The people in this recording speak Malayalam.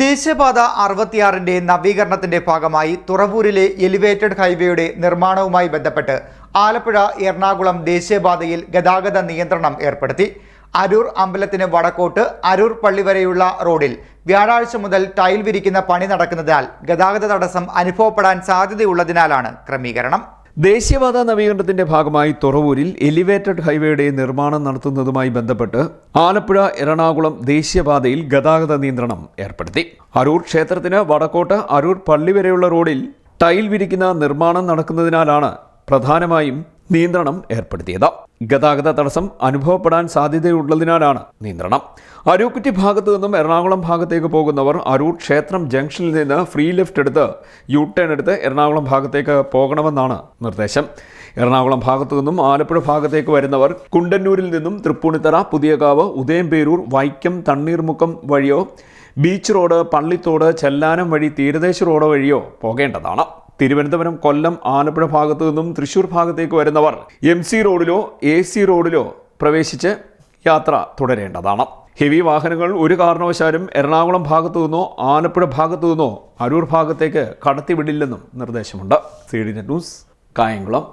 ദേശീയപാത അറുപത്തിയാറിന്റെ നവീകരണത്തിന്റെ ഭാഗമായി തുറവൂരിലെ എലിവേറ്റഡ് ഹൈവേയുടെ നിർമ്മാണവുമായി ബന്ധപ്പെട്ട് ആലപ്പുഴ എറണാകുളം ദേശീയപാതയിൽ ഗതാഗത നിയന്ത്രണം ഏർപ്പെടുത്തി. അരൂർ അമ്പലത്തിന് വടക്കോട്ട് അരൂർ പള്ളി വരെയുള്ള റോഡിൽ വ്യാഴാഴ്ച മുതൽ ടൈൽ വിരിക്കുന്ന പണി നടക്കുന്നതിനാൽ ഗതാഗത തടസ്സം അനുഭവപ്പെടാൻ സാധ്യതയുള്ളതിനാലാണ് ക്രമീകരണം. ദേശീയപാത നവീകരണത്തിന്റെ ഭാഗമായി തുറവൂരിൽ എലിവേറ്റഡ് ഹൈവേയുടെ നിർമ്മാണം നടത്തുന്നതുമായി ബന്ധപ്പെട്ട് ആലപ്പുഴ എറണാകുളം ദേശീയപാതയിൽ ഗതാഗത നിയന്ത്രണം ഏർപ്പെടുത്തി. അരൂർ ക്ഷേത്രത്തിന് വടക്കോട്ട് അരൂർ പള്ളി വരെയുള്ള റോഡിൽ ടൈൽ വിരിക്കുന്ന നിർമ്മാണം നടക്കുന്നതിനാലാണ് പ്രധാനമായും നിയന്ത്രണം ഏർപ്പെടുത്തിയത്. ഗതാഗത തടസ്സം അനുഭവപ്പെടാൻ സാധ്യതയുള്ളതിനാലാണ് നിയന്ത്രണം. അരൂക്കുറ്റി ഭാഗത്തു നിന്നും എറണാകുളം ഭാഗത്തേക്ക് പോകുന്നവർ അരൂർ ക്ഷേത്രം ജംഗ്ഷനിൽ നിന്ന് ഫ്രീ ലെഫ്റ്റ് എടുത്ത് യു ടേൺ എടുത്ത് എറണാകുളം ഭാഗത്തേക്ക് പോകണമെന്നാണ് നിർദ്ദേശം. എറണാകുളം ഭാഗത്തു നിന്നും ആലപ്പുഴ ഭാഗത്തേക്ക് വരുന്നവർ കുണ്ടന്നൂരിൽ നിന്നും തൃപ്പൂണിത്തറ പുതിയകാവ് ഉദയംപേരൂർ വൈക്കം തണ്ണീർമുക്കം വഴിയോ ബീച്ച് റോഡ് പള്ളിത്തോട് ചെല്ലാനം വഴി തീരദേശ റോഡ് വഴിയോ പോകേണ്ടതാണ്. തിരുവനന്തപുരം കൊല്ലം ആലപ്പുഴ ഭാഗത്തു നിന്നും തൃശൂർ ഭാഗത്തേക്ക് വരുന്നവർ എം സി റോഡിലോ എ സി റോഡിലോ പ്രവേശിച്ച് യാത്ര തുടരേണ്ടതാണ്. ഹെവി വാഹനങ്ങൾ ഒരു കാരണവശാലും എറണാകുളം ഭാഗത്തു നിന്നോ ആലപ്പുഴ ഭാഗത്തു നിന്നോ അരൂർ ഭാഗത്തേക്ക് കടത്തിവിടില്ലെന്നും നിർദ്ദേശമുണ്ട്. C D news Kayamkulam.